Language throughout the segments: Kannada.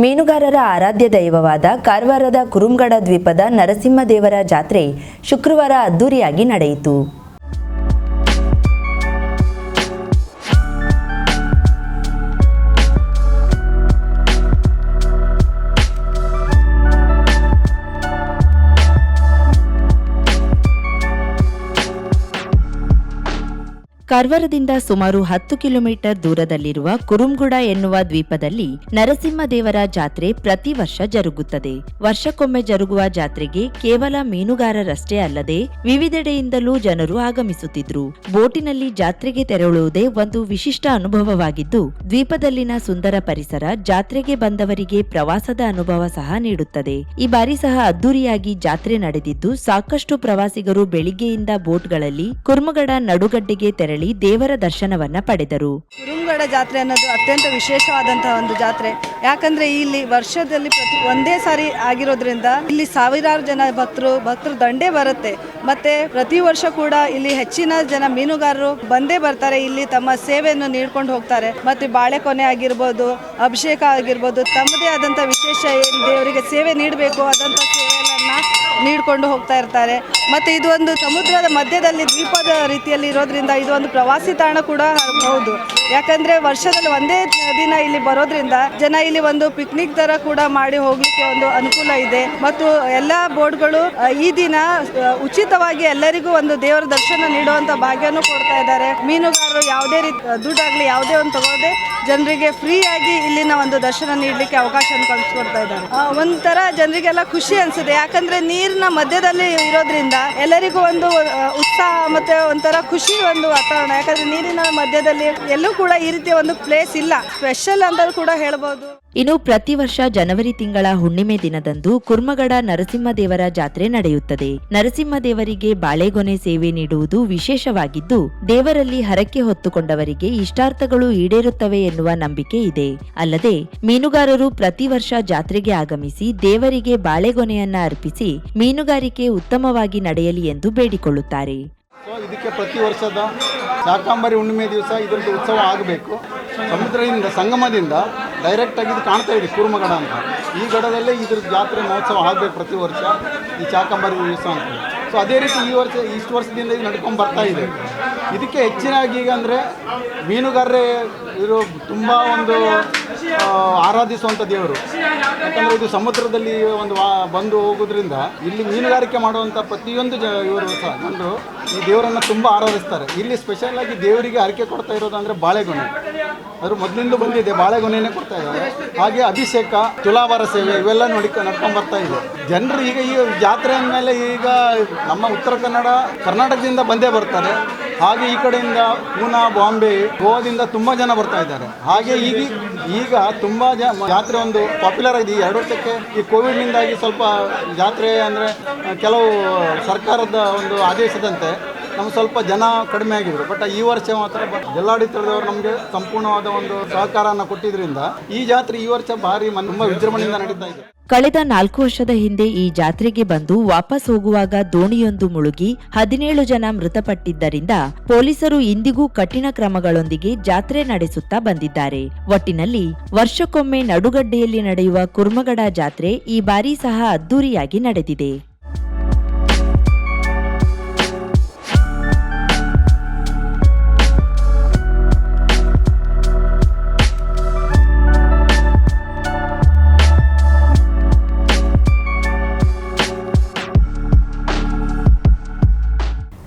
ಮೀನುಗಾರರ ಆರಾಧ್ಯ ದೈವವಾದ ಕಾರವಾರದ ಕುರುಂಗಡ ದ್ವೀಪದ ನರಸಿಂಹದೇವರ ಜಾತ್ರೆ ಶುಕ್ರವಾರ ಅದ್ದೂರಿಯಾಗಿ ನಡೆಯಿತು. ಕಾರವಾರದಿಂದ ಸುಮಾರು ಹತ್ತು ಕಿಲೋಮೀಟರ್ ದೂರದಲ್ಲಿರುವ ಕುರುಂಗುಡ ಎನ್ನುವ ದ್ವೀಪದಲ್ಲಿ ನರಸಿಂಹದೇವರ ಜಾತ್ರೆ ಪ್ರತಿ ವರ್ಷ ಜರುಗುತ್ತದೆ. ವರ್ಷಕ್ಕೊಮ್ಮೆ ಜರುಗುವ ಜಾತ್ರೆಗೆ ಕೇವಲ ಮೀನುಗಾರರಷ್ಟೇ ಅಲ್ಲದೆ ವಿವಿಧೆಡೆಯಿಂದಲೂ ಜನರು ಆಗಮಿಸುತ್ತಿದ್ರು. ಬೋಟಿನಲ್ಲಿ ಜಾತ್ರೆಗೆ ತೆರಳುವುದೇ ಒಂದು ವಿಶಿಷ್ಟ ಅನುಭವವಾಗಿದ್ದು, ದ್ವೀಪದಲ್ಲಿನ ಸುಂದರ ಪರಿಸರ ಜಾತ್ರೆಗೆ ಬಂದವರಿಗೆ ಪ್ರವಾಸದ ಅನುಭವ ಸಹ ನೀಡುತ್ತದೆ. ಈ ಬಾರಿ ಸಹ ಅದ್ದೂರಿಯಾಗಿ ಜಾತ್ರೆ ನಡೆದಿದ್ದು, ಸಾಕಷ್ಟು ಪ್ರವಾಸಿಗರು ಬೆಳಿಗ್ಗೆಯಿಂದ ಬೋಟ್ಗಳಲ್ಲಿ ಕುರ್ಮಗಡ ನಡುಗಡ್ಡೆಗೆ ತೆರಳಿ ದೇವರ ದರ್ಶನವನ್ನ ಪಡೆದರು. ಕುರುಂಗಡ ಜಾತ್ರೆ ಅನ್ನೋದು ಅತ್ಯಂತ ವಿಶೇಷವಾದಂತಹ ಒಂದು ಜಾತ್ರೆ. ಯಾಕಂದ್ರೆ ಇಲ್ಲಿ ವರ್ಷದಲ್ಲಿ ಪ್ರತಿ ಒಂದೇ ಸಾರಿ ಆಗಿರೋದ್ರಿಂದ ಇಲ್ಲಿ ಸಾವಿರಾರು ಜನ ಭಕ್ತರು ಭಕ್ತರು ದಂಡೇ ಬರುತ್ತೆ. ಮತ್ತೆ ಪ್ರತಿ ವರ್ಷ ಕೂಡ ಇಲ್ಲಿ ಹೆಚ್ಚಿನ ಜನ ಮೀನುಗಾರರು ಬಂದೇ ಬರ್ತಾರೆ. ಇಲ್ಲಿ ತಮ್ಮ ಸೇವೆಯನ್ನು ನೀಡ್ಕೊಂಡು ಹೋಗ್ತಾರೆ. ಮತ್ತೆ ಬಾಳೆಕೊನೆ ಆಗಿರ್ಬೋದು, ಅಭಿಷೇಕ ಆಗಿರ್ಬೋದು, ತಮ್ಮದೇ ಆದಂತಹ ವಿಶೇಷ ಏನು ದೇವರಿಗೆ ಸೇವೆ ನೀಡಬೇಕು ಸೇವೆಗಳನ್ನ ನೀಡ್ಕೊಂಡು ಹೋಗ್ತಾ ಇರ್ತಾರೆ. ಮತ್ತು ಇದು ಒಂದು ಸಮುದ್ರದ ಮಧ್ಯದಲ್ಲಿ ದ್ವೀಪದ ರೀತಿಯಲ್ಲಿ ಇರೋದ್ರಿಂದ ಇದು ಒಂದು ಪ್ರವಾಸಿ ತಾಣ ಕೂಡ ಹೌದು. ಯಾಕಂದ್ರೆ ವರ್ಷದಲ್ಲಿ ಒಂದೇ ದಿನ ಇಲ್ಲಿ ಬರೋದ್ರಿಂದ ಜನ ಇಲ್ಲಿ ಒಂದು ಪಿಕ್ನಿಕ್ ತರ ಕೂಡ ಮಾಡಿ ಹೋಗ್ಲಿಕ್ಕೆ ಒಂದು ಅನುಕೂಲ ಇದೆ. ಮತ್ತು ಎಲ್ಲಾ ಬೋರ್ಡ್ಗಳು ಈ ದಿನ ಉಚಿತವಾಗಿ ಎಲ್ಲರಿಗೂ ಒಂದು ದೇವರ ದರ್ಶನ ನೀಡುವಂತ ಭಾಗ್ಯನೂ ಕೊಡ್ತಾ ಇದ್ದಾರೆ. ಮೀನುಗಾರರು ಯಾವುದೇ ರೀತಿ ದುಡ್ಡಾಗ್ಲಿ ಯಾವುದೇ ಒಂದು ತಗೊಳ್ಳದೆ ಜನರಿಗೆ ಫ್ರೀ ಆಗಿ ಇಲ್ಲಿನ ಒಂದು ದರ್ಶನ ನೀಡಲಿಕ್ಕೆ ಅವಕಾಶ ಕಲ್ಪಿಸ್ಕೊಡ್ತಾ ಇದ್ದಾರೆ. ಒಂಥರ ಜನರಿಗೆಲ್ಲ ಖುಷಿ ಅನ್ಸುತ್ತೆ. ಯಾಕಂದ್ರೆ ನೀರಿನ ಮಧ್ಯದಲ್ಲಿ ಇರೋದ್ರಿಂದ ಎಲ್ಲರಿಗೂ ಒಂದು ಉತ್ಸಾಹ ಮತ್ತೆ ಒಂಥರ ಖುಷಿ ಒಂದು ವಾತಾವರಣ. ಯಾಕಂದ್ರೆ ನೀರಿನ ಮಧ್ಯದಲ್ಲಿ ಎಲ್ಲೂ ಕೂಡ ಈ ರೀತಿಯ ಒಂದು ಪ್ಲೇಸ್ ಇಲ್ಲ. ಸ್ಪೆಷಲ್ ಅಂತ ಕೂಡ ಹೇಳಬಹುದು ಇನ್ನು ಪ್ರತಿ ವರ್ಷ ಜನವರಿ ತಿಂಗಳ ಹುಣ್ಣಿಮೆ ದಿನದಂದು ಕುರ್ಮಗಡ ನರಸಿಂಹದೇವರ ಜಾತ್ರೆ ನಡೆಯುತ್ತದೆ. ನರಸಿಂಹದೇವರಿಗೆ ಬಾಳೆಗೊನೆ ಸೇವೆ ನೀಡುವುದು ವಿಶೇಷವಾಗಿದ್ದು ದೇವರಲ್ಲಿ ಹರಕೆ ಹೊತ್ತುಕೊಂಡವರಿಗೆ ಇಷ್ಟಾರ್ಥಗಳು ಈಡೇರುತ್ತವೆ ಎನ್ನುವ ನಂಬಿಕೆ ಇದೆ. ಅಲ್ಲದೆ ಮೀನುಗಾರರು ಪ್ರತಿ ವರ್ಷ ಜಾತ್ರೆಗೆ ಆಗಮಿಸಿ ದೇವರಿಗೆ ಬಾಳೆಗೊನೆಯನ್ನ ಅರ್ಪಿಸಿ ಮೀನುಗಾರಿಕೆ ಉತ್ತಮವಾಗಿ ನಡೆಯಲಿ ಎಂದು ಬೇಡಿಕೊಳ್ಳುತ್ತಾರೆ. ಇದಕ್ಕೆ ಪ್ರತಿ ವರ್ಷದ ಶಾಕಾಂಬರಿ ಹುಣ್ಣಿಮೆ ದಿವಸ ಇದರದ್ದು ಉತ್ಸವ ಆಗಬೇಕು. ಸಮುದ್ರದಿಂದ, ಸಂಗಮದಿಂದ ಡೈರೆಕ್ಟಾಗಿ ಇದು ಕಾಣ್ತಾ ಇದೆ ಕೂರ್ಮಗಡ ಅಂತ. ಈ ಗಡದಲ್ಲೇ ಇದ್ರ ಜಾತ್ರೆ ಮಹೋತ್ಸವ ಆಗಬೇಕು ಪ್ರತಿ ವರ್ಷ. ಈ ಶಾಕಾಂಬರಿ ದಿವಸ ಅಂತ. ಸೊ ಅದೇ ರೀತಿ ಈ ವರ್ಷ, ಇಷ್ಟು ವರ್ಷದಿಂದ ಇದು ನಡ್ಕೊಂಡು ಬರ್ತಾ ಇದೆ. ಇದಕ್ಕೆ ಹೆಚ್ಚಿನಾಗಿ ಈಗ ಅಂದರೆ ಮೀನುಗಾರರೇ ಇವರು ತುಂಬ ಒಂದು ಆರಾಧಿಸುವಂಥ ದೇವರು. ಯಾಕಂದರೆ ಇದು ಸಮುದ್ರದಲ್ಲಿ ಒಂದು ಬಂದು ಹೋಗೋದ್ರಿಂದ ಇಲ್ಲಿ ಮೀನುಗಾರಿಕೆ ಮಾಡುವಂಥ ಪ್ರತಿಯೊಂದು ಜ, ಇವರು ಸಹ ಜನರು ಈ ದೇವರನ್ನು ತುಂಬ ಆರಾಧಿಸ್ತಾರೆ. ಇಲ್ಲಿ ಸ್ಪೆಷಲ್ ಆಗಿ ದೇವರಿಗೆ ಹರಕೆ ಕೊಡ್ತಾ ಇರೋದು ಅಂದರೆ ಬಾಳೆಗೊನೆ. ಅದು ಮೊದಲಿಂದ ಬಂದಿದೆ ಬಾಳೆಗೊನೆಯೇ ಕೊಡ್ತಾ ಇದ್ದಾರೆ. ಹಾಗೆ ಅಭಿಷೇಕ, ತುಲಾವಾರ ಸೇವೆ ಇವೆಲ್ಲ ನೋಡಿ ನಡ್ಕೊಂಡು ಬರ್ತಾ ಇದೆ. ಜನರು ಈಗ ಈ ಜಾತ್ರೆ ಅಂದಮೇಲೆ ಈಗ ನಮ್ಮ ಉತ್ತರ ಕನ್ನಡ, ಕರ್ನಾಟಕದಿಂದ ಬಂದೇ ಬರ್ತಾರೆ ಹಾಗೆ ಈ ಕಡೆಯಿಂದ ಪೂನಾ, ಬಾಂಬೆ, ಗೋವಾದಿಂದ ತುಂಬ ಜನ ಬರ್ತಾ ಇದ್ದಾರೆ. ಹಾಗೆ ಈಗ ಈಗ ತುಂಬ ಜಾತ್ರೆ ಒಂದು ಪಾಪ್ಯುಲರ್ ಆಗಿದೆ. ಈ ಎರಡು ವರ್ಷಕ್ಕೆ ಈ ಕೋವಿಡ್ನಿಂದಾಗಿ ಸ್ವಲ್ಪ ಜಾತ್ರೆ ಅಂದರೆ ಕೆಲವು ಸರ್ಕಾರದ ಒಂದು ಆದೇಶದಂತೆ ನಮ್ಗೆ ಸ್ವಲ್ಪ ಜನ ಕಡಿಮೆ ಆಗಿದ್ರು. ಬಟ್ ಈ ವರ್ಷ ಮಾತ್ರ ಜಿಲ್ಲಾಡಳಿತದವರು ನಮಗೆ ಸಂಪೂರ್ಣವಾದ ಒಂದು ಸಹಕಾರವನ್ನು ಕೊಟ್ಟಿದ್ರಿಂದ ಈ ಜಾತ್ರೆ ಈ ವರ್ಷ ಭಾರಿ ತುಂಬ ವಿಜೃಂಭಣೆಯಿಂದ ನಡೀತಾ ಇದೆ. ಕಳೆದ ನಾಲ್ಕು ವರ್ಷದ ಹಿಂದೆ ಈ ಜಾತ್ರೆಗೆ ಬಂದು ವಾಪಸ್ ಹೋಗುವಾಗ ದೋಣಿಯೊಂದು ಮುಳುಗಿ ಹದಿನೇಳು ಜನ ಮೃತಪಟ್ಟಿದ್ದರಿಂದ ಪೊಲೀಸರು ಇಂದಿಗೂ ಕಠಿಣ ಕ್ರಮಗಳೊಂದಿಗೆ ಜಾತ್ರೆ ನಡೆಸುತ್ತಾ ಬಂದಿದ್ದಾರೆ. ಒಟ್ಟಿನಲ್ಲಿ ವರ್ಷಕ್ಕೊಮ್ಮೆ ನಡುಗಡ್ಡೆಯಲ್ಲಿ ನಡೆಯುವ ಕುರ್ಮಗಡ ಜಾತ್ರೆ ಈ ಬಾರಿ ಸಹ ಅದ್ದೂರಿಯಾಗಿ ನಡೆದಿದೆ.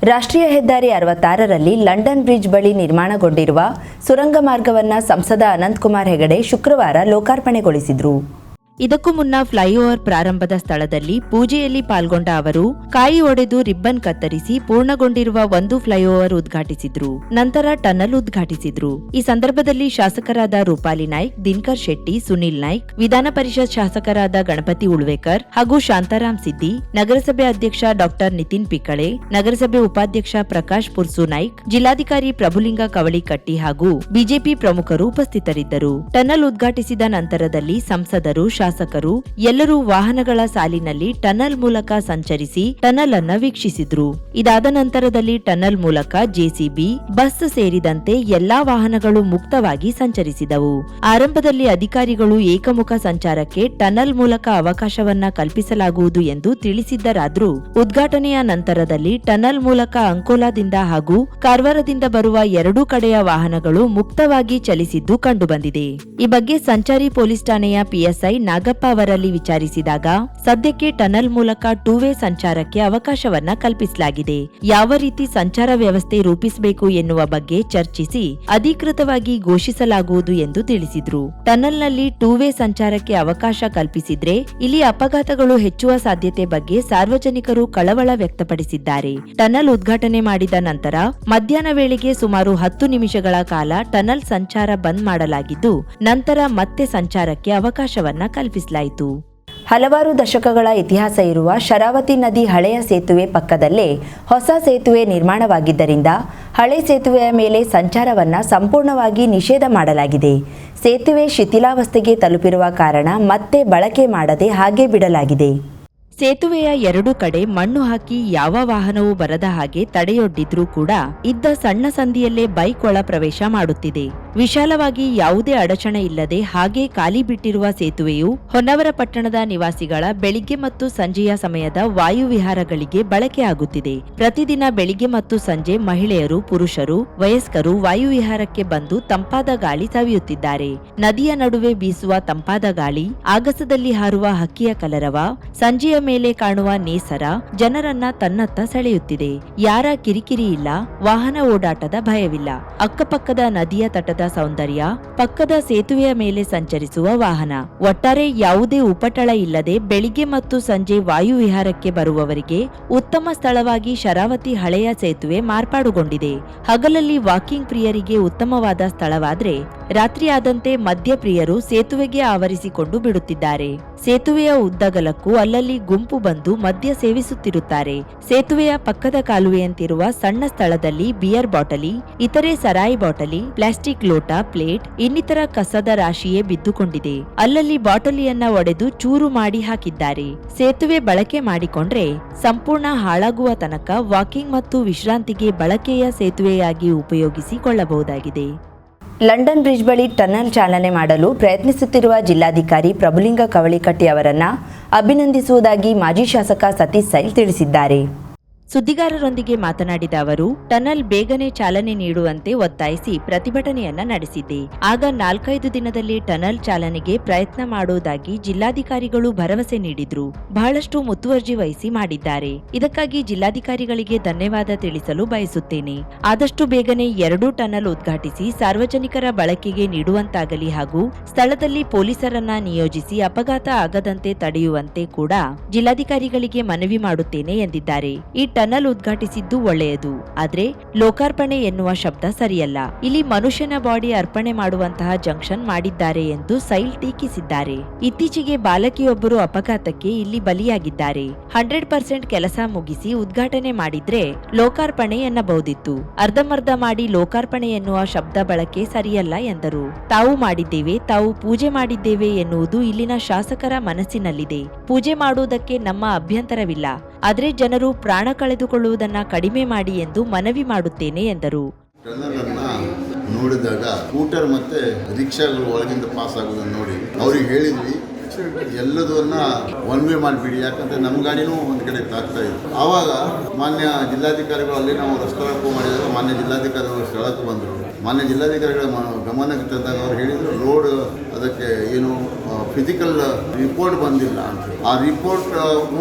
ರಾಷ್ಟ್ರೀಯ ಹೆದ್ದಾರಿ ಅರವತ್ತಾರರಲ್ಲಿ ಲಂಡನ್ ಬ್ರಿಡ್ಜ್ ಬಳಿ ನಿರ್ಮಾಣಗೊಂಡಿರುವ ಸುರಂಗ ಮಾರ್ಗವನ್ನು ಸಂಸದ ಅನಂತಕುಮಾರ್ ಹೆಗಡೆ ಶುಕ್ರವಾರ ಲೋಕಾರ್ಪಣೆಗೊಳಿಸಿದರು. ಇದಕ್ಕೂ ಮುನ್ನ ಫ್ಲೈಓವರ್ ಪ್ರಾರಂಭದ ಸ್ಥಳದಲ್ಲಿ ಪೂಜೆಯಲ್ಲಿ ಪಾಲ್ಗೊಂಡ ಅವರು, ಕಾಯಿ ಒಡೆದು ರಿಬ್ಬನ್ ಕತ್ತರಿಸಿ ಪೂರ್ಣಗೊಂಡಿರುವ ಒಂದು ಫ್ಲೈಓವರ್ ಉದ್ಘಾಟಿಸಿದ್ರು. ನಂತರ ಟನಲ್ ಉದ್ಘಾಟಿಸಿದ್ರು. ಈ ಸಂದರ್ಭದಲ್ಲಿ ಶಾಸಕರಾದ ರೂಪಾಲಿ ನಾಯ್ಕ್, ದಿನಕರ್ ಶೆಟ್ಟಿ, ಸುನಿಲ್ ನಾಯ್ಕ್, ವಿಧಾನ ಪರಿಷತ್ ಶಾಸಕರಾದ ಗಣಪತಿ ಉಳ್ವೇಕರ್ ಹಾಗೂ ಶಾಂತಾರಾಮ್ ಸಿದ್ದಿ, ನಗರಸಭೆ ಅಧ್ಯಕ್ಷ ಡಾಕ್ಟರ್ ನಿತಿನ್ ಪಿಕ್ಕಳೆ ನಗರಸಭೆ ಉಪಾಧ್ಯಕ್ಷ ಪ್ರಕಾಶ್ ಪುರ್ಸು ನಾಯ್ಕ್, ಜಿಲ್ಲಾಧಿಕಾರಿ ಪ್ರಭುಲಿಂಗ ಕವಳಿಕಟ್ಟಿ ಹಾಗೂ ಬಿಜೆಪಿ ಪ್ರಮುಖರು ಉಪಸ್ಥಿತರಿದ್ದರು. ಟನಲ್ ಉದ್ಘಾಟಿಸಿದ ನಂತರದಲ್ಲಿ ಸಂಸದರು, ಶಾಸಕರು ಶಾಸಕರು ಎಲ್ಲರೂ ವಾಹನಗಳ ಸಾಲಿನಲ್ಲಿ ಟನಲ್ ಮೂಲಕ ಸಂಚರಿಸಿ ಟನಲ್ ಅನ್ನ ವೀಕ್ಷಿಸಿದ್ರು. ಇದಾದ ನಂತರದಲ್ಲಿ ಟನಲ್ ಮೂಲಕ ಜೆಸಿಬಿ ಬಸ್ ಸೇರಿದಂತೆ ಎಲ್ಲಾ ವಾಹನಗಳು ಮುಕ್ತವಾಗಿ ಸಂಚರಿಸಿದವು. ಆರಂಭದಲ್ಲಿ ಅಧಿಕಾರಿಗಳು ಏಕಮುಖ ಸಂಚಾರಕ್ಕೆ ಟನಲ್ ಮೂಲಕ ಅವಕಾಶವನ್ನ ಕಲ್ಪಿಸಲಾಗುವುದು ಎಂದು ತಿಳಿಸಿದ್ದರಾದರೂ, ಉದ್ಘಾಟನೆಯ ನಂತರದಲ್ಲಿ ಟನಲ್ ಮೂಲಕ ಅಂಕೋಲಾದಿಂದ ಹಾಗೂ ಕಾರ್ವಾರದಿಂದ ಬರುವ ಎರಡೂ ಕಡೆಯ ವಾಹನಗಳು ಮುಕ್ತವಾಗಿ ಚಲಿಸಿದ್ದು ಕಂಡುಬಂದಿದೆ. ಈ ಬಗ್ಗೆ ಸಂಚಾರಿ ಪೊಲೀಸ್ ಠಾಣೆಯ ಪಿಎಸ್ಐ ನಾಗಪ್ಪ ಅವರಲ್ಲಿ ವಿಚಾರಿಸಿದಾಗ, ಸದ್ಯಕ್ಕೆ ಟನಲ್ ಮೂಲಕ ಟೂ ವೇ ಸಂಚಾರಕ್ಕೆ ಅವಕಾಶವನ್ನ ಕಲ್ಪಿಸಲಾಗಿದೆ. ಯಾವ ರೀತಿ ಸಂಚಾರ ವ್ಯವಸ್ಥೆ ರೂಪಿಸಬೇಕು ಎನ್ನುವ ಬಗ್ಗೆ ಚರ್ಚಿಸಿ, ಅಧಿಕೃತವಾಗಿ ಘೋಷಿಸಲಾಗುವುದು ಎಂದು ತಿಳಿಸಿದ್ರು. ಟನಲ್ನಲ್ಲಿ ಟೂ ವೇ ಸಂಚಾರಕ್ಕೆ ಅವಕಾಶ ಕಲ್ಪಿಸಿದ್ರೆ, ಇಲ್ಲಿ ಅಪಘಾತಗಳು ಹೆಚ್ಚುವ ಸಾಧ್ಯತೆ ಬಗ್ಗೆ ಸಾರ್ವಜನಿಕರು ಕಳವಳ ವ್ಯಕ್ತಪಡಿಸಿದ್ದಾರೆ. ಟನಲ್ ಉದ್ಘಾಟನೆ ಮಾಡಿದ ನಂತರ, ಮಧ್ಯಾಹ್ನ ವೇಳೆಗೆ ಸುಮಾರು ಹತ್ತು ನಿಮಿಷಗಳ ಕಾಲ ಟನಲ್ ಸಂಚಾರ ಬಂದ್ ಮಾಡಲಾಗಿದ್ದು, ನಂತರ ಮತ್ತೆ ಸಂಚಾರಕ್ಕೆ ಅವಕಾಶವನ್ನ ಕಲ್ಪಿಸಲಾಯಿತು. ಹಲವಾರು ದಶಕಗಳ ಇತಿಹಾಸ ಇರುವ ಶರಾವತಿ ನದಿ ಹಳೆಯ ಸೇತುವೆ ಪಕ್ಕದಲ್ಲೇ ಹೊಸ ಸೇತುವೆ ನಿರ್ಮಾಣವಾಗಿದ್ದರಿಂದ ಹಳೆ ಸೇತುವೆಯ ಮೇಲೆ ಸಂಚಾರವನ್ನ ಸಂಪೂರ್ಣವಾಗಿ ನಿಷೇಧ ಮಾಡಲಾಗಿದೆ. ಸೇತುವೆ ಶಿಥಿಲಾವಸ್ಥೆಗೆ ತಲುಪಿರುವ ಕಾರಣ ಮತ್ತೆ ಬಳಕೆ ಮಾಡದೆ ಹಾಗೆ ಬಿಡಲಾಗಿದೆ. ಸೇತುವೆಯ ಎರಡು ಕಡೆ ಮಣ್ಣು ಹಾಕಿ ಯಾವ ವಾಹನವೂ ಬರದ ಹಾಗೆ ತಡೆಯೊಡ್ಡಿದ್ರೂ ಕೂಡ ಇದ್ದ ಸಣ್ಣ ಸಂದಿಯಲ್ಲೇ ಬೈಕ್ ಒಳ ಪ್ರವೇಶ ಮಾಡುತ್ತಿದೆ. ವಿಶಾಲವಾಗಿ ಯಾವುದೇ ಅಡಚಣೆ ಇಲ್ಲದೆ ಹಾಗೆ ಖಾಲಿ ಬಿಟ್ಟಿರುವ ಸೇತುವೆಯು ಹೊನ್ನವರ ಪಟ್ಟಣದ ನಿವಾಸಿಗಳ ಬೆಳಿಗ್ಗೆ ಮತ್ತು ಸಂಜೆಯ ಸಮಯದ ವಾಯುವಿಹಾರಗಳಿಗೆ ಬಳಕೆಯಾಗುತ್ತಿದೆ ಪ್ರತಿದಿನ ಬೆಳಿಗ್ಗೆ ಮತ್ತು ಸಂಜೆ ಮಹಿಳೆಯರು, ಪುರುಷರು, ವಯಸ್ಕರು ವಾಯುವಿಹಾರಕ್ಕೆ ಬಂದು ತಂಪಾದ ಗಾಳಿ ಸವಿಯುತ್ತಿದ್ದಾರೆ ನದಿಯ ನಡುವೆ ಬೀಸುವ ತಂಪಾದ ಗಾಳಿ, ಆಗಸದಲ್ಲಿ ಹಾರುವ ಹಕ್ಕಿಯ ಕಲರವ, ಸಂಜೆಯ ಮೇಲೆ ಕಾಣುವ ನೇಸರ ಜನರನ್ನ ತನ್ನತ್ತ ಸೆಳೆಯುತ್ತಿದೆ. ಯಾರ ಕಿರಿಕಿರಿ ಇಲ್ಲ, ವಾಹನ ಓಡಾಟದ ಭಯವಿಲ್ಲ. ಅಕ್ಕಪಕ್ಕದ ನದಿಯ ತಟದ ಸೌಂದರ್ಯ, ಪಕ್ಕದ ಸೇತುವೆಯ ಮೇಲೆ ಸಂಚರಿಸುವ ವಾಹನ. ಒಟ್ಟಾರೆ ಯಾವುದೇ ಉಪಟಳ ಇಲ್ಲದೆ ಬೆಳಿಗ್ಗೆ ಮತ್ತು ಸಂಜೆ ವಾಯುವಿಹಾರಕ್ಕೆ ಬರುವವರಿಗೆ ಉತ್ತಮ ಸ್ಥಳವಾಗಿ ಶರಾವತಿ ಹಳೆಯ ಸೇತುವೆ ಮಾರ್ಪಾಡುಗೊಂಡಿದೆ. ಹಗಲಲ್ಲಿ ವಾಕಿಂಗ್ ಪ್ರಿಯರಿಗೆ ಉತ್ತಮವಾದ ಸ್ಥಳವಾದ್ರೆ ರಾತ್ರಿಯಾದಂತೆ ಮದ್ಯಪ್ರಿಯರು ಸೇತುವೆಗೆ ಆವರಿಸಿಕೊಂಡು ಬಿಡುತ್ತಿದ್ದಾರೆ. ಸೇತುವೆಯ ಉದ್ದಗಲಕ್ಕೂ ಅಲ್ಲಲ್ಲಿ ಗುಂಪು ಬಂದು ಮದ್ಯ ಸೇವಿಸುತ್ತಿರುತ್ತಾರೆ. ಸೇತುವೆಯ ಪಕ್ಕದ ಕಾಲುವೆಯಂತಿರುವ ಸಣ್ಣ ಸ್ಥಳದಲ್ಲಿ ಬಿಯರ್ ಬಾಟಲಿ, ಇತರೆ ಸರಾಯಿ ಬಾಟಲಿ, ಪ್ಲಾಸ್ಟಿಕ್ ಲೋಟ, ಪ್ಲೇಟ್, ಇನ್ನಿತರ ಕಸದ ರಾಶಿಯೇ ಬಿದ್ದುಕೊಂಡಿದೆ. ಅಲ್ಲಲ್ಲಿ ಬಾಟಲಿಯನ್ನ ಒಡೆದು ಚೂರು ಮಾಡಿ ಹಾಕಿದ್ದಾರೆ. ಸೇತುವೆ ಬಳಕೆ ಮಾಡಿಕೊಂಡ್ರೆ ಸಂಪೂರ್ಣ ಹಾಳಾಗುವ ತನಕ ವಾಕಿಂಗ್ ಮತ್ತು ವಿಶ್ರಾಂತಿಗೆ ಬಳಕೆಯ ಸೇತುವೆಯಾಗಿ ಉಪಯೋಗಿಸಿಕೊಳ್ಳಬಹುದಾಗಿದೆ. ಲಂಡನ್ ಬ್ರಿಡ್ಜ್ ಬಳಿ ಟನಲ್ ಚಾಲನೆ ಮಾಡಲು ಪ್ರಯತ್ನಿಸುತ್ತಿರುವ ಜಿಲ್ಲಾಧಿಕಾರಿ ಪ್ರಭುಲಿಂಗ ಕವಳಿಕಟ್ಟಿ ಅವರನ್ನು ಅಭಿನಂದಿಸುವುದಾಗಿ ಮಾಜಿ ಶಾಸಕ ಸತೀಶ್ ಸೈಲ್ ತಿಳಿಸಿದ್ದಾರೆ. ಸುದ್ದಿಗಾರರೊಂದಿಗೆ ಮಾತನಾಡಿದ ಅವರು, ಟನಲ್ ಬೇಗನೆ ಚಾಲನೆ ನೀಡುವಂತೆ ಒತ್ತಾಯಿಸಿ ಪ್ರತಿಭಟನೆಯನ್ನ ನಡೆಸಿದೆ. ಆಗ ನಾಲ್ಕೈದು ದಿನದಲ್ಲಿ ಟನಲ್ ಚಾಲನೆಗೆ ಪ್ರಯತ್ನ ಮಾಡುವುದಾಗಿ ಜಿಲ್ಲಾಧಿಕಾರಿಗಳು ಭರವಸೆ ನೀಡಿದ್ರು. ಬಹಳಷ್ಟು ಮುತುವರ್ಜಿ ವಹಿಸಿ ಮಾಡಿದ್ದಾರೆ. ಇದಕ್ಕಾಗಿ ಜಿಲ್ಲಾಧಿಕಾರಿಗಳಿಗೆ ಧನ್ಯವಾದ ತಿಳಿಸಲು ಬಯಸುತ್ತೇನೆ. ಆದಷ್ಟು ಬೇಗನೆ ಎರಡೂ ಟನಲ್ ಉದ್ಘಾಟಿಸಿ ಸಾರ್ವಜನಿಕರ ಬಳಕೆಗೆ ನೀಡುವಂತಾಗಲಿ ಹಾಗೂ ಸ್ಥಳದಲ್ಲಿ ಪೊಲೀಸರನ್ನ ನಿಯೋಜಿಸಿ ಅಪಘಾತ ಆಗದಂತೆ ತಡೆಯುವಂತೆ ಕೂಡ ಜಿಲ್ಲಾಧಿಕಾರಿಗಳಿಗೆ ಮನವಿ ಮಾಡುತ್ತೇನೆ ಎಂದಿದ್ದಾರೆ. ಈ ಟನಲ್ ಉದ್ಘಾಟಿಸಿದ್ದು ಒಳ್ಳೆಯದು. ಆದ್ರೆ ಲೋಕಾರ್ಪಣೆ ಎನ್ನುವ ಶಬ್ದ ಸರಿಯಲ್ಲ. ಇಲ್ಲಿ ಮನುಷ್ಯನ ಬಾಡಿ ಅರ್ಪಣೆ ಮಾಡುವಂತಹ ಜಂಕ್ಷನ್ ಮಾಡಿದ್ದಾರೆ ಎಂದು ಸೈಲ್ ಟೀಕಿಸಿದ್ದಾರೆ. ಇತ್ತೀಚೆಗೆ ಬಾಲಕಿಯೊಬ್ಬರು ಅಪಘಾತಕ್ಕೆ ಇಲ್ಲಿ ಬಲಿಯಾಗಿದ್ದಾರೆ. ಹಂಡ್ರೆಡ್ ಪರ್ಸೆಂಟ್ ಕೆಲಸ ಮುಗಿಸಿ ಉದ್ಘಾಟನೆ ಮಾಡಿದ್ರೆ ಲೋಕಾರ್ಪಣೆ ಎನ್ನಬಹುದಿತ್ತು. ಅರ್ಧಮರ್ಧ ಮಾಡಿ ಲೋಕಾರ್ಪಣೆ ಎನ್ನುವ ಶಬ್ದ ಬಳಕೆ ಸರಿಯಲ್ಲ ಎಂದರು. ತಾವು ಮಾಡಿದ್ದೇವೆ, ತಾವು ಪೂಜೆ ಮಾಡಿದ್ದೇವೆ ಎನ್ನುವುದು ಇಲ್ಲಿನ ಶಾಸಕರ ಮನಸ್ಸಿನಲ್ಲಿದೆ. ಪೂಜೆ ಮಾಡುವುದಕ್ಕೆ ನಮ್ಮ ಅಭ್ಯಂತರವಿಲ್ಲ. ಆದರೆ ಜನರು ಪ್ರಾಣ ಕಳೆದುಕೊಳ್ಳುವುದನ್ನ ಕಡಿಮೆ ಮಾಡಿ ಎಂದು ಮನವಿ ಮಾಡುತ್ತೇನೆ, ಎಂದರು. ನೋಡಿದಾಗ ಸ್ಕೂಟರ್ ಮತ್ತೆ ರಿಕ್ಷಾಗಳು ಒಳಗಿಂದ ಪಾಸ್ ಆಗೋದನ್ನು ನೋಡಿ ಅವ್ರಿಗೆ ಹೇಳಿದ್ವಿ, ಎಲ್ಲದನ್ನ ಒನ್ ವೇ ಮಾಡಿಬಿಡಿ, ಯಾಕಂದ್ರೆ ನಮ್ಮ ಗಾಡಿನೂ ಒಂದು ಕಡೆ ತಾಗ್ತಾ ಇತ್ತು. ಆವಾಗ ಮಾನ್ಯ ಜಿಲ್ಲಾಧಿಕಾರಿಗಳು ಅಲ್ಲಿ ನಾವು ರಸ್ತೆ ಮಾಡಿದಾಗ ಮಾನ್ಯ ಜಿಲ್ಲಾಧಿಕಾರಿಗಳು ಸ್ಥಳಕ್ಕೆ ಬಂದರು. ಮಾನ್ಯ ಜಿಲ್ಲಾಧಿಕಾರಿಗಳ ಗಮನಕ್ಕೆ ತಂದಾಗ ಅವ್ರು ಹೇಳಿದರು, ರೋಡ್ ಅದಕ್ಕೆ ಏನು ಫಿಸಿಕಲ್ ರಿಪೋರ್ಟ್ ಬಂದಿಲ್ಲ ಅಂತ ಆ ರಿಪೋರ್ಟ್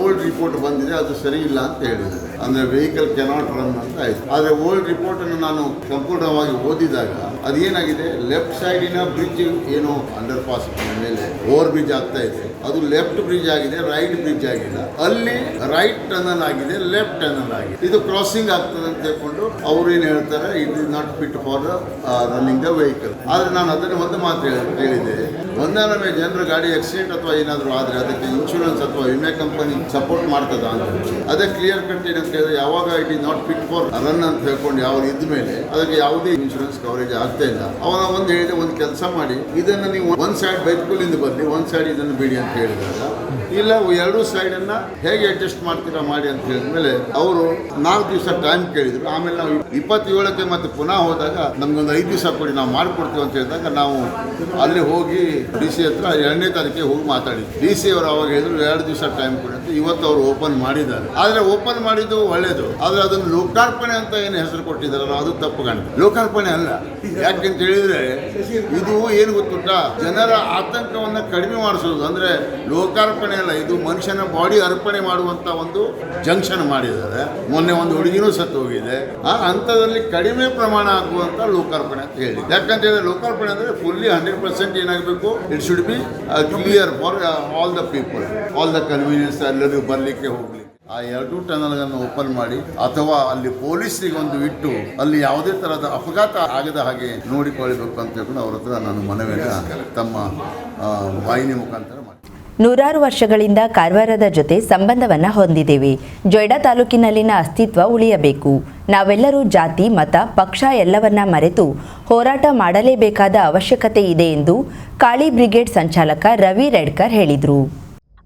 ಓಲ್ಡ್ ರಿಪೋರ್ಟ್ ಬಂದಿದೆ, ಅದು ಸರಿ ಇಲ್ಲ ಅಂತ ಹೇಳಿದ್ದಾರೆ. ಅಂದರೆ ವೆಹಿಕಲ್ ಕೆನಾಟ್ ರನ್ ಅಂತ ಆಯಿತು. ಆದರೆ ಓಲ್ಡ್ ರಿಪೋರ್ಟನ್ನು ನಾನು ಸಂಪೂರ್ಣವಾಗಿ ಓದಿದಾಗ ಅದೇನಾಗಿದೆ? ಲೆಫ್ಟ್ ಸೈಡಿನ ಬ್ರಿಡ್ಜ್ ಏನು ಅಂಡರ್ ಪಾಸ್ ಮೇಲೆ ಓವರ್ ಬ್ರಿಡ್ಜ್ ಆಗ್ತಾ ಇದೆ. ಅದು ಲೆಫ್ಟ್ ಬ್ರಿಡ್ಜ್ ಆಗಿದೆ ರೈಟ್ ಬ್ರಿಡ್ಜ್ ಆಗಿಲ್ಲ. ಅಲ್ಲಿ ರೈಟ್ ಟನಲ್ ಆಗಿದೆ ಲೆಫ್ಟ್ ಟನಲ್ ಆಗಿದೆ. ಇದು ಕ್ರಾಸಿಂಗ್ ಆಗ್ತದೆ ಅಂತ ಹೇಳ್ಕೊಂಡು ಅವ್ರು ಏನು ಹೇಳ್ತಾರೆ? It is not fit for running the vehicle ಆದರೆ ನಾನು ಅದನ್ನು ಒಂದು ಮಾತು ಹೇಳಿ- ಹೇಳಿದೆ ಒಂದಾನೊಮ್ಮೆ ಜನರ ಗಾಡಿ ಆಕ್ಸಿಡೆಂಟ್ ಅಥವಾ ಏನಾದರೂ ಆದರೆ ಅದಕ್ಕೆ ಇನ್ಶೂರೆನ್ಸ್ ಅಥವಾ ವಿಮೆ ಕಂಪನಿ ಸಪೋರ್ಟ್ ಮಾಡ್ತದ ಅಂತ ಅದೇ ಕ್ಲಿಯರ್ ಕಟ್ ಏನಂತ ಹೇಳಿದ್ರೆ ಯಾವಾಗ it is not fit for run ಅಂತ ಹೇಳ್ಕೊಂಡು ಯಾವ ಇದ್ದ ಮೇಲೆ ಅದಕ್ಕೆ ಯಾವುದೇ ಇನ್ಶೂರೆನ್ಸ್ ಕವರೇಜ್ ಆಗ್ತಾ ಇಲ್ಲ. ಅವನ ಒಂದು ಹೇಳಿದೆ ಒಂದು ಕೆಲಸ ಮಾಡಿ, ಇದನ್ನು ನೀವು ಒಂದು ಸೈಡ್ ಬೈಕ್ಗಳಿಂದ ಬರಲಿ ಒಂದು ಸೈಡ್ ಇದನ್ನು ಬಿಡಿ ಅಂತ ಹೇಳಿದಾಗ ಇಲ್ಲ ಎರಡೂ ಸೈಡನ್ನು ಹೇಗೆ ಅಡ್ಜಸ್ಟ್ ಮಾಡ್ತೀರಾ ಮಾಡಿ ಅಂತ ಹೇಳಿದ್ಮೇಲೆ ಅವರು ನಾಲ್ಕು ದಿವಸ ಟೈಮ್ ಕೇಳಿದ್ರು. ಆಮೇಲೆ ನಾವು ಇಪ್ಪತ್ತೇಳಕ್ಕೆ ಮತ್ತೆ ಪುನಃ ಹೋದಾಗ ನಮ್ಗೊಂದು ಐದು ದಿವಸ ಕೊಡಿ, ನಾವು ಮಾಡಿಕೊಡ್ತೀವಿ ಅಂತ ಹೇಳಿದಾಗ ನಾವು ಅಲ್ಲಿ ಹೋಗಿ ಡಿ ಸಿ ಹತ್ರ ಎರಡನೇ ತಾರೀಕಿಗೆ ಹೋಗಿ ಮಾತಾಡಿ ಡಿ ಸಿ ಅವರು ಅವಾಗ ಹೇಳಿದ್ರು, ಎರಡು ದಿವಸ ಟೈಮ್ ಕೊಡಿ ಅಂತ. ಇವತ್ತು ಅವರು ಓಪನ್ ಮಾಡಿದ್ದಾರೆ. ಆದರೆ ಓಪನ್ ಮಾಡಿದ್ದು ಒಳ್ಳೇದು. ಆದರೆ ಅದನ್ನು ಲೋಕಾರ್ಪಣೆ ಅಂತ ಏನು ಹೆಸರು ಕೊಟ್ಟಿದ್ದಾರಲ್ಲ ಅದು ತಪ್ಪು ಕಾಣುತ್ತೆ ಲೋಕಾರ್ಪಣೆ ಅಲ್ಲ. ಯಾಕೆಂತ ಹೇಳಿದ್ರೆ, ಇದು ಏನು ಗೊತ್ತುಂಟ? ಜನರ ಆತಂಕವನ್ನು ಕಡಿಮೆ ಮಾಡಿಸೋದು. ಅಂದರೆ ಲೋಕಾರ್ಪಣೆ ಅಲ್ಲ ಇದು ಮನುಷ್ಯನ ಬಾಡಿ ಅರ್ಪಣೆ ಮಾಡುವಂತ ಒಂದು ಜಂಕ್ಷನ್ ಮಾಡಿದ್ದಾರೆ. ಮೊನ್ನೆ ಒಂದು ಹುಡುಗಿನೂ ಸತ್ತು ಹೋಗಿದೆ. ಆ ಹಂತದಲ್ಲಿ ಕಡಿಮೆ ಪ್ರಮಾಣ ಆಗುವಂತ ಲೋಕಾರ್ಪಣೆ ಅಂತ ಹೇಳಿ ಯಾಕಂತ ಹೇಳಿದ್ರೆ ಲೋಕಾರ್ಪಣೆ ಅಂದರೆ ಫುಲ್ಲಿ ಹಂಡ್ರೆಡ್ ಪರ್ಸೆಂಟ್ ಏನಾಗಬೇಕು? It should be clear for all the people all the convenience ಎಲ್ಲರಿಗೂ ಬರಲಿಕ್ಕೆ ಹೋಗ್ಲಿ. ಆ ಎರಡೂ ಟನಲ್ಗಳನ್ನು ಓಪನ್ ಮಾಡಿ, ಅಥವಾ ಅಲ್ಲಿ ಪೊಲೀಸರಿಗೆ ಒಂದು ಇಟ್ಟು, ಅಲ್ಲಿ ಯಾವುದೇ ತರಹದ ಅಪಘಾತ ಆಗದ ಹಾಗೆ ನೋಡಿಕೊಳ್ಳಬೇಕು ಅಂತ ಹೇಳ್ಕೊಂಡು ಅವ್ರ ಹತ್ರ ನಾನು ಮನವಿಯನ್ನು ತಮ್ಮ ವಾಹಿನಿ ಮುಖಾಂತರ ನೂರಾರು ವರ್ಷಗಳಿಂದ ಕಾರವಾರದ ಜೊತೆ ಸಂಬಂಧವನ್ನು ಹೊಂದಿದ್ದೇವೆ. ಜೊಯ್ಡಾ ತಾಲೂಕಿನಲ್ಲಿನ ಅಸ್ತಿತ್ವ ಉಳಿಯಬೇಕು. ನಾವೆಲ್ಲರೂ ಜಾತಿ, ಮತ, ಪಕ್ಷ ಎಲ್ಲವನ್ನ ಮರೆತು ಹೋರಾಟ ಮಾಡಲೇಬೇಕಾದ ಅವಶ್ಯಕತೆ ಇದೆ ಎಂದು ಕಾಳಿ ಬ್ರಿಗೇಡ್ ಸಂಚಾಲಕ ರವಿ ರೆಡ್ಕರ್ ಹೇಳಿದರು.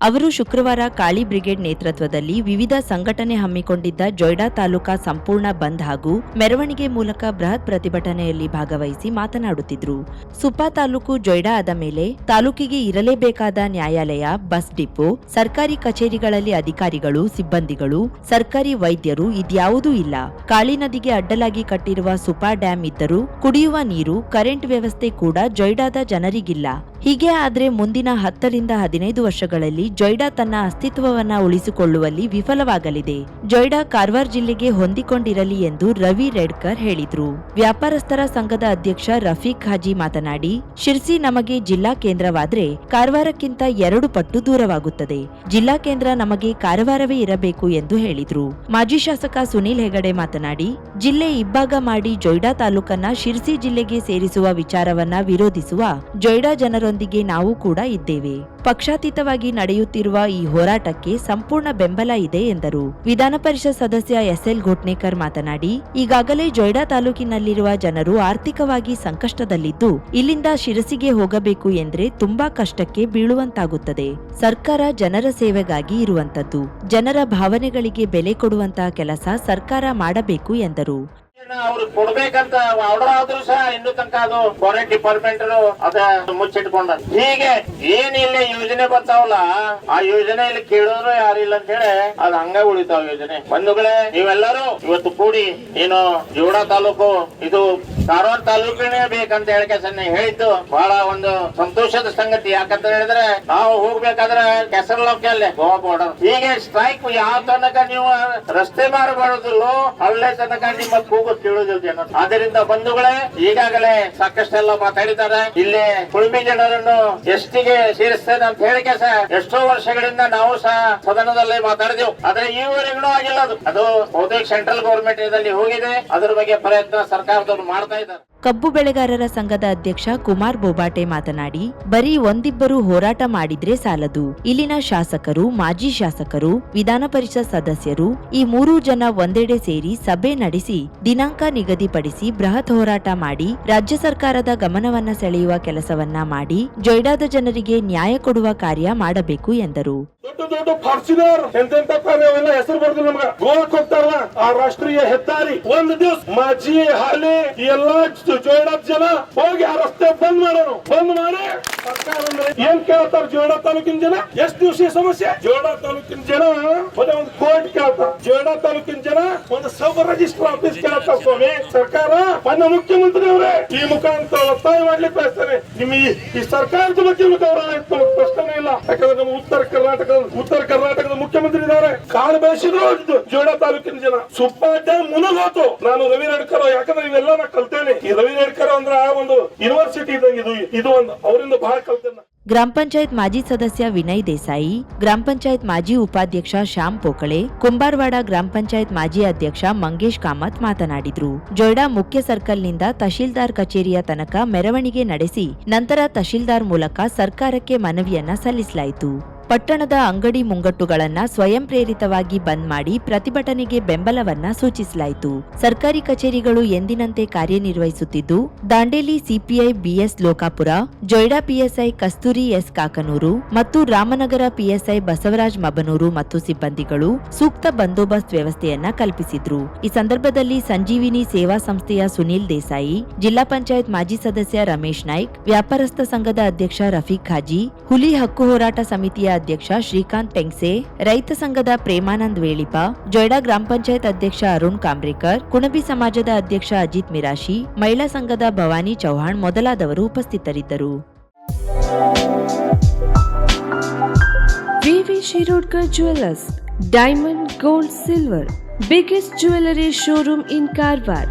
ಅವರು ಶುಕ್ರವಾರ ಕಾಳಿ ಬ್ರಿಗೇಡ್ ನೇತೃತ್ವದಲ್ಲಿ ವಿವಿಧ ಸಂಘಟನೆ ಹಮ್ಮಿಕೊಂಡಿದ್ದ ಜೊಯ್ಡಾ ತಾಲೂಕಾ ಸಂಪೂರ್ಣ ಬಂದ್ ಹಾಗೂ ಮೆರವಣಿಗೆ ಮೂಲಕ ಬೃಹತ್ ಪ್ರತಿಭಟನೆಯಲ್ಲಿ ಭಾಗವಹಿಸಿ ಮಾತನಾಡುತ್ತಿದ್ರು. ಸುಪಾ ತಾಲೂಕು ಜೊಯ್ಡಾ ಆದ ಮೇಲೆ ತಾಲೂಕಿಗೆ ಇರಲೇಬೇಕಾದ ನ್ಯಾಯಾಲಯ, ಬಸ್ ಡಿಪೋ, ಸರ್ಕಾರಿ ಕಚೇರಿಗಳಲ್ಲಿ ಅಧಿಕಾರಿಗಳು, ಸಿಬ್ಬಂದಿಗಳು, ಸರ್ಕಾರಿ ವೈದ್ಯರು ಇದ್ಯಾವುದೂ ಇಲ್ಲ. ಕಾಳಿ ನದಿಗೆ ಅಡ್ಡಲಾಗಿ ಕಟ್ಟಿರುವ ಸುಪಾ ಡ್ಯಾಂ ಇದ್ದರೂ ಕುಡಿಯುವ ನೀರು, ಕರೆಂಟ್ ವ್ಯವಸ್ಥೆ ಕೂಡ ಜೊಯ್ಡಾದ ಜನರಿಗಿಲ್ಲ. ಹೀಗೆ ಆದ್ರೆ ಮುಂದಿನ ಹತ್ತರಿಂದ ಹದಿನೈದು ವರ್ಷಗಳಲ್ಲಿ ಜೊಯ್ಡಾ ತನ್ನ ಅಸ್ತಿತ್ವವನ್ನ ಉಳಿಸಿಕೊಳ್ಳುವಲ್ಲಿ ವಿಫಲವಾಗಲಿದೆ. ಜೊಯ್ಡಾ ಕಾರ್ವಾರ್ ಜಿಲ್ಲೆಗೆ ಹೊಂದಿಕೊಂಡಿರಲಿ ಎಂದು ರವಿ ರೆಡ್ಕರ್ ಹೇಳಿದ್ರು. ವ್ಯಾಪಾರಸ್ಥರ ಸಂಘದ ಅಧ್ಯಕ್ಷ ರಫೀಕ್ ಹಾಜಿ ಮಾತನಾಡಿ, ಶಿರ್ಸಿ ನಮಗೆ ಜಿಲ್ಲಾ ಕೇಂದ್ರವಾದ್ರೆ ಕಾರವಾರಕ್ಕಿಂತ ಎರಡು ಪಟ್ಟು ದೂರವಾಗುತ್ತದೆ. ಜಿಲ್ಲಾ ಕೇಂದ್ರ ನಮಗೆ ಕಾರವಾರವೇ ಇರಬೇಕು ಎಂದು ಹೇಳಿದ್ರು. ಮಾಜಿ ಶಾಸಕ ಸುನೀಲ್ ಹೆಗಡೆ ಮಾತನಾಡಿ, ಜಿಲ್ಲೆ ಇಬ್ಬಾಗ ಮಾಡಿ ಜೊಯ್ಡಾ ತಾಲೂಕನ್ನ ಶಿರ್ಸಿ ಜಿಲ್ಲೆಗೆ ಸೇರಿಸುವ ವಿಚಾರವನ್ನ ವಿರೋಧಿಸುವ ಜೊಯ್ಡಾ ಜನರೊಂದಿಗೆ ನಾವು ಕೂಡ ಇದ್ದೇವೆ. ಪಕ್ಷಾತೀತವಾಗಿ ನಡೆಯುತ್ತಿರುವ ಈ ಹೋರಾಟಕ್ಕೆ ಸಂಪೂರ್ಣ ಬೆಂಬಲ ಇದೆ ಎಂದರು. ವಿಧಾನ ಪರಿಷತ್ ಸದಸ್ಯ ಎಸ್ಎಲ್ ಘೋಟ್ನೇಕರ್ ಮಾತನಾಡಿ, ಈಗಾಗಲೇ ಜೊಯ್ಡಾ ತಾಲೂಕಿನಲ್ಲಿರುವ ಜನರು ಆರ್ಥಿಕವಾಗಿ ಸಂಕಷ್ಟದಲ್ಲಿದ್ದು, ಇಲ್ಲಿಂದ ಶಿರಸಿಗೆ ಹೋಗಬೇಕು ಎಂದ್ರೆ ತುಂಬಾ ಕಷ್ಟಕ್ಕೆ ಬೀಳುವಂತಾಗುತ್ತದೆ. ಸರ್ಕಾರ ಜನರ ಸೇವೆಗಾಗಿ ಇರುವಂತದ್ದು, ಜನರ ಭಾವನೆಗಳಿಗೆ ಬೆಲೆ ಕೊಡುವಂತಹ ಕೆಲಸ ಸರ್ಕಾರ ಮಾಡಬೇಕು ಎಂದರು. ಅವ್ರು ಕೊಡ್ಬೇಕಂತ ಆರ್ಡರ್ ಆದ್ರೂ ಸಹ ಇನ್ನು ತನಕ ಅದು ಫಾರೆಸ್ಟ್ ಡಿಪಾರ್ಟ್ಮೆಂಟ್ ಅದ ಮುಚ್ಚಿಟ್ಕೊಂಡ ಹೀಗೆ ಏನಿಲ್ಲ ಯೋಜನೆ ಬರ್ತಾವಲ್ಲ, ಆ ಯೋಜನೆ ಇಲ್ಲಿ ಕೇಳೋರು ಯಾರಿಲ್ಲ ಅಂತ ಹೇಳಿ ಅದ್ ಹಂಗ ಉಳಿತಾವ ಯೋಜನೆ. ಬಂಧುಗಳೇ, ನೀವೆಲ್ಲರೂ ಇವತ್ತು ಕೂಡಿ ಏನು ಜೋಡ ತಾಲೂಕು, ಇದು ಕಾರವಾರ ತಾಲೂಕಿನೇ ಬೇಕಂತ ಹೇಳಿ ಸನ್ನೆ ಹೇಳಿದ್ದು ಬಹಳ ಒಂದು ಸಂತೋಷದ ಸಂಗತಿ. ಯಾಕಂತ ಹೇಳಿದ್ರೆ ನಾವು ಹೋಗ್ಬೇಕಾದ್ರೆ ಅಲ್ಲೇ ಗೋವಾ ಬಾರ್ಡರ್ ಹೀಗೆ ಸ್ಟ್ರೈಕ್ ಯಾವ ತನಕ ನೀವು ರಸ್ತೆ ಮಾರಬಾರದಿಲ್ಲೋ ಅಲ್ಲೇ ತನಕ ನಿಮ್ಮ ಕೂಗು ಕೇಳುವುದಿಲ್ಲ ಜನ. ಆದ್ದರಿಂದ ಬಂಧುಗಳೇ, ಈಗಾಗಲೇ ಸಾಕಷ್ಟೆಲ್ಲ ಮಾತಾಡಿದ್ದಾರೆ. ಇಲ್ಲಿ ಕುಳುಮಿ ಜನರನ್ನು ಎಷ್ಟಿಗೆ ಸೇರಿಸ್ತೇನೆ ಅಂತ ಹೇಳಿಕೆ ಸಹ ಎಷ್ಟೋ ವರ್ಷಗಳಿಂದ ನಾವು ಸಹ ಸದನದಲ್ಲಿ ಮಾತಾಡಿದೆವು. ಆದ್ರೆ ಈವರೆಗೂ ಆಗಿಲ್ಲ ಅದು. ಅದು ಬಹುತೇಕ ಸೆಂಟ್ರಲ್ ಗೌರ್ಮೆಂಟ್ ಹೋಗಿದೆ. ಅದರ ಬಗ್ಗೆ ಪ್ರಯತ್ನ ಸರ್ಕಾರದವರು ಮಾಡ್ತಾ ಇದ್ದಾರೆ. ಕಬ್ಬು ಬೆಳೆಗಾರರ ಸಂಘದ ಅಧ್ಯಕ್ಷ ಕುಮಾರ್ ಬೋಬಾಟೆ ಮಾತನಾಡಿ, ಬರೀ ಒಂದಿಬ್ಬರು ಹೋರಾಟ ಮಾಡಿದ್ರೆ ಸಾಲದು. ಇಲ್ಲಿನ ಶಾಸಕರು, ಮಾಜಿ ಶಾಸಕರು, ವಿಧಾನ ಪರಿಷತ್ ಸದಸ್ಯರು, ಈ ಮೂರೂ ಜನ ಒಂದೆಡೆ ಸೇರಿ ಸಭೆ ನಡೆಸಿ, ದಿನಾಂಕ ನಿಗದಿಪಡಿಸಿ ಬೃಹತ್ ಹೋರಾಟ ಮಾಡಿ, ರಾಜ್ಯ ಸರ್ಕಾರದ ಗಮನವನ್ನ ಸೆಳೆಯುವ ಕೆಲಸವನ್ನ ಮಾಡಿ, ಜೊಯ್ಡಾದ ಜನರಿಗೆ ನ್ಯಾಯ ಕೊಡುವ ಕಾರ್ಯ ಮಾಡಬೇಕು ಎಂದರು. ದೊಡ್ಡ ದೊಡ್ಡ ಫಾರ್ಚುನರ್. ಎಂತೆಂತ ಅವೆಲ್ಲ ಹೆಸರು ಬರ್ದಿಲ್ಲ ನಮ್ಗ. ಗೋವಾಕ್ ಹೋಗ್ತಾರಲ್ಲ, ಆ ರಾಷ್ಟ್ರೀಯ ಹೆದ್ದಾರಿ. ಒಂದ್ ದಿವಸ ಮಾಜಿ ಹಾಲಿ, ಎಲ್ಲಾ ಜೋಡಪ್ ಜನ ಹೋಗಿ ಆ ರಸ್ತೆ ಬಂದ್ ಮಾಡೋರು. ಬಂದ್ ಮಾಡಿ ಸರ್ಕಾರ ಏನ್ ಕೇಳ್ತಾರ ಜೋಡ ತಾಲೂಕಿನ ಜನ? ಎಷ್ಟ್ ದಿವಸ ಸಮಸ್ಯೆ? ಜೋಡ ತಾಲೂಕಿನ ಜನ ಒಂದೇ ಒಂದು ಕೋರ್ಟ್ ಕೇಳ್ತಾರ. ಜೋಡ ತಾಲೂಕಿನ ಜನ ಒಂದು ಸಬ್ ರಿಜಿಸ್ಟರ್ ಆಫೀಸ್ ಕೇಳ್ತಾರ ಸ್ವಾಮಿ. ಸರ್ಕಾರ ನನ್ನ ಮುಖ್ಯಮಂತ್ರಿ ಅವರೇ ಈ ಮುಖಾಂತರ ಒತ್ತಾಯ ಮಾಡ್ಲಿಕ್ಕೆ ಬಯಸ್ತಾರೆ ನಿಮ್ಮ ಈ- ಸರ್ಕಾರದ ಬಗ್ಗೆ ಇತ್ತು ಪ್ರಶ್ನೆ ಇಲ್ಲ. ಯಾಕಂದ್ರೆ ನಮ್ಮ ಉತ್ತರ ಕರ್ನಾಟಕದ ಉತ್ತರ ಕರ್ನಾಟಕದ ಮುಖ್ಯಮಂತ್ರಿ ಇದ್ದಾರೆ. ಕಾಳು ಬೆಳೆಸಿದ್ರು ಜೋಡ ತಾಲೂಕಿನ ಜನ. ಸುಪ್ಪಾಟ ಮುನಗೋತು. ನಾನು ರವಿ ರೇಡ್ಕರ್ ಯಾಕಂದ್ರೆ ಇವೆಲ್ಲ ನಾ ಕಲ್ತೇನೆ. ಈ ರವಿ ರೇಡ್ಕರ್ ಅಂದ್ರೆ ಆ ಒಂದು ಯೂನಿವರ್ಸಿಟಿ ಇದ್ದಂಗೆ ಇದು ಇದು ಒಂದು, ಅವರಿಂದ ಬಹಳ ಕಲ್ತೇನೆ ಗ್ರಾಮ ಪಂಚಾಯತ್ ಮಾಜಿ ಸದಸ್ಯ ವಿನಯ್ ದೇಸಾಯಿ, ಗ್ರಾಮ ಪಂಚಾಯತ್ ಮಾಜಿ ಉಪಾಧ್ಯಕ್ಷ ಶ್ಯಾಮ್ ಪೋಕಳೆ, ಕುಂಬಾರವಾಡ ಗ್ರಾಮ ಪಂಚಾಯತ್ ಮಾಜಿ ಅಧ್ಯಕ್ಷ ಮಂಗೇಶ್ ಕಾಮತ್ ಮಾತನಾಡಿದ್ರು. ಜೊಯ್ಡಾ ಮುಖ್ಯ ಸರ್ಕಲ್ನಿಂದ ತಹಶೀಲ್ದಾರ್ ಕಚೇರಿಯ ತನಕ ಮೆರವಣಿಗೆ ನಡೆಸಿ, ನಂತರ ತಹಶೀಲ್ದಾರ್ ಮೂಲಕ ಸರ್ಕಾರಕ್ಕೆ ಮನವಿಯನ್ನ ಸಲ್ಲಿಸಲಾಯಿತು. ಪಟ್ಟಣದ ಅಂಗಡಿ ಮುಂಗಟ್ಟುಗಳನ್ನ ಸ್ವಯಂ ಪ್ರೇರಿತವಾಗಿ ಬಂದ್ ಮಾಡಿ ಪ್ರತಿಭಟನೆಗೆ ಬೆಂಬಲವನ್ನ ಸೂಚಿಸಲಾಯಿತು. ಸರ್ಕಾರಿ ಕಚೇರಿಗಳು ಎಂದಿನಂತೆ ಕಾರ್ಯನಿರ್ವಹಿಸುತ್ತಿದ್ದು, Dandeli CPI BS Lokapura, Joida PSI Kasturi S Kakanur ಮತ್ತು ರಾಮನಗರ ಪಿಎಸ್ಐ ಬಸವರಾಜ್ ಮಬನೂರು ಮತ್ತು ಸಿಬ್ಬಂದಿಗಳು ಸೂಕ್ತ ಬಂದೋಬಸ್ತ್ ವ್ಯವಸ್ಥೆಯನ್ನ ಕಲ್ಪಿಸಿದ್ರು. ಈ ಸಂದರ್ಭದಲ್ಲಿ ಸಂಜೀವಿನಿ ಸೇವಾ ಸಂಸ್ಥೆಯ ಸುನೀಲ್ ದೇಸಾಯಿ, ಜಿಲ್ಲಾ ಪಂಚಾಯತ್ ಮಾಜಿ ಸದಸ್ಯ ರಮೇಶ್ ನಾಯ್ಕ್, ವ್ಯಾಪಾರಸ್ಥ ಸಂಘದ ಅಧ್ಯಕ್ಷ ರಫೀಕ್ ಖಾಜಿ ಹುಲಿ ಹಕ್ಕು ಹೋರಾಟ ಸಮಿತಿಯ ಅಧ್ಯಕ್ಷ ಶ್ರೀಕಾಂತ್ ಪೆಂಗ್ಸೆ ರೈತ ಸಂಘದ ಪ್ರೇಮಾನಂದ್ ವೇಳಿಪ ಜೊಯ್ಡಾ ಗ್ರಾಮ ಪಂಚಾಯತ್ ಅಧ್ಯಕ್ಷ ಅರುಣ್ ಕಾಂಬ್ರೇಕರ್ ಕುಣಬಿ ಸಮಾಜದ ಅಧ್ಯಕ್ಷ ಅಜಿತ್ ಮಿರಾಶಿ, ಮಹಿಳಾ ಸಂಘದ ಭವಾನಿ ಚೌಹಾಣ್ ಮೊದಲಾದವರು ಉಪಸ್ಥಿತರಿದ್ದರು. VV Shirodkar jewellers, diamond, gold, silver, biggest jewellery showroom in Karwar.